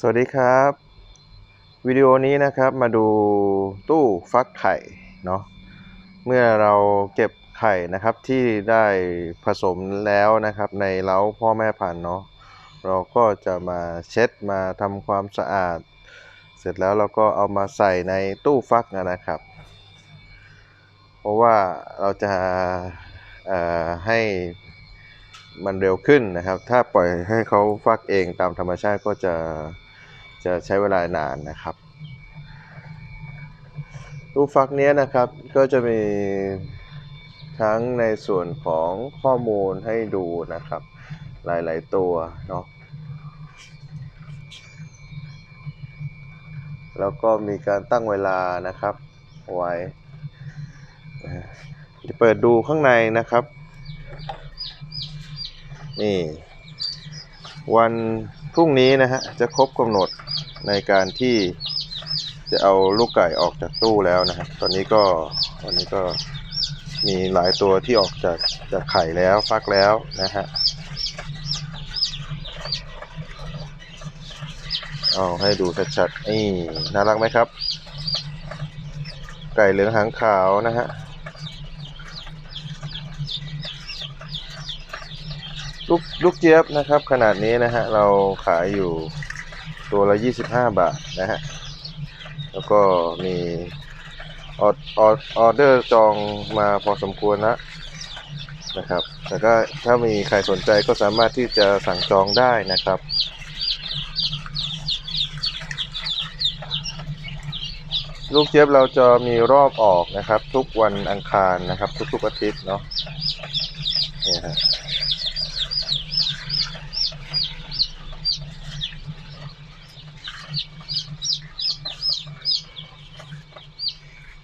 สวัสดีครับ วิดีโอนี้นะครับมาดูตู้ฟักไข่เนาะเมื่อเราเก็บไข่นะครับที่ได้ผสมแล้วนะครับในเล้าพ่อแม่พันธุ์เนาะเราก็จะมาเช็ดมาทำความสะอาด เสร็จแล้วเราก็เอามาใส่ในตู้ฟักนะครับ เพราะว่าเราจะเอ่อให้มันเร็วขึ้นนะครับ ถ้าปล่อยให้เขาฟักเองตามธรรมชาติก็จะ จะใช้เวลานานนะครับตู้ฟักนี้นะครับก็จะมีทั้งในส่วนของข้อมูลให้ดูนะครับ หลาย ๆ ตัวเนาะแล้วก็มีการตั้งเวลานะครับไว้จะเปิดดูข้างในนะครับ นี่ วัน พรุ่งนี้นะฮะจะครบกำหนดในการที่จะเอาลูกไก่ออกจากตู้แล้วนะฮะตอนนี้ก็วันนี้ก็มีหลายตัวที่ออกจากจากไข่แล้วฟักแล้วนะฮะเอาให้ดูชัดๆนี่น่ารักไหมครับ ไก่เหลืองหางขาวนะฮะ ลูกลูกเจี๊ยบนะครับขนาดนี้นะฮะเราขายอยู่ตัวละ 25 บาทนะฮะแล้วก็มีออออออเดอร์จองมาพอสมควรแล้วนะครับแต่ก็ถ้ามีใครสนใจก็สามารถที่จะสั่งจองได้นะครับลูกเจี๊ยบเราจะมีรอบออกนะครับ ทุกวันอังคารนะครับ ทุกๆอาทิตย์เนาะนี่ฮะ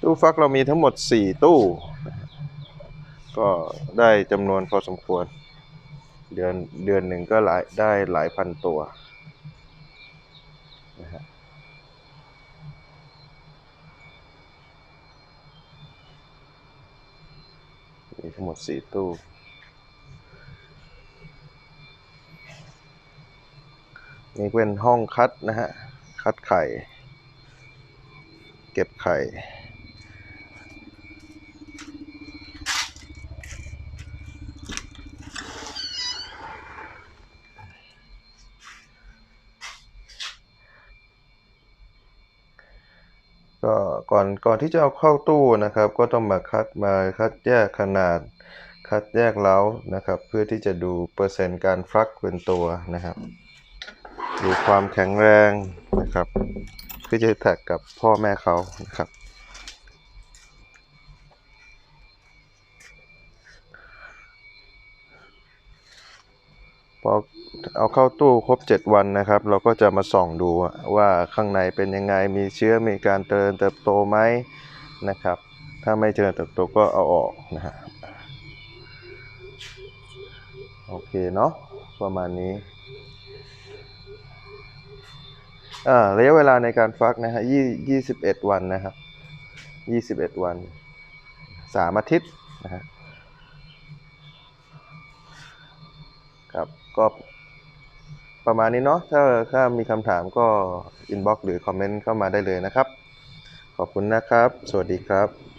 ตู้ฟักเรามีทั้งหมด 4 ตู้ ก็ได้จำนวนพอสมควร เดือนเดือนหนึ่งก็หลายได้หลายพันตัวนะฮะมีทั้งหมด 4 ตู้นี่เป็นห้องคัดนะฮะ คัดไข่ เก็บไข่ ก็ก่อนก่อนที่จะเอาเข้าตู้นะครับ ก็ต้องมาคัดมาคัดแยกขนาด คัดแยกเล้านะครับ เพื่อที่จะดูเปอร์เซ็นต์การฟลักเป็นตัวนะครับดูความแข็งแรงนะครับเพื่อจะแท็กกับพ่อแม่เขานะครับ พอเอาเข้าตู้ครบ 7 วันนะครับ เราก็จะมาส่องดูว่าข้างในเป็นยังไงมีเชื้อมีการเจริญเติบโตไหมนะครับ ถ้าไม่เจริญเติบโตก็เอาออกนะฮะโอเคเนาะประมาณนี้ระยะเวลาในการฟักนะฮะยี่ยี่สิบเอ็ดวันนะครับยี่สิบเอ็ดวันสามอาทิตย์นะฮะครับ ก็ประมาณนี้เนาะถ้าถ้ามีคำถามก็อินบ็อกซ์หรือคอมเมนต์เข้ามาได้เลยนะครับ ขอบคุณนะครับ สวัสดีครับ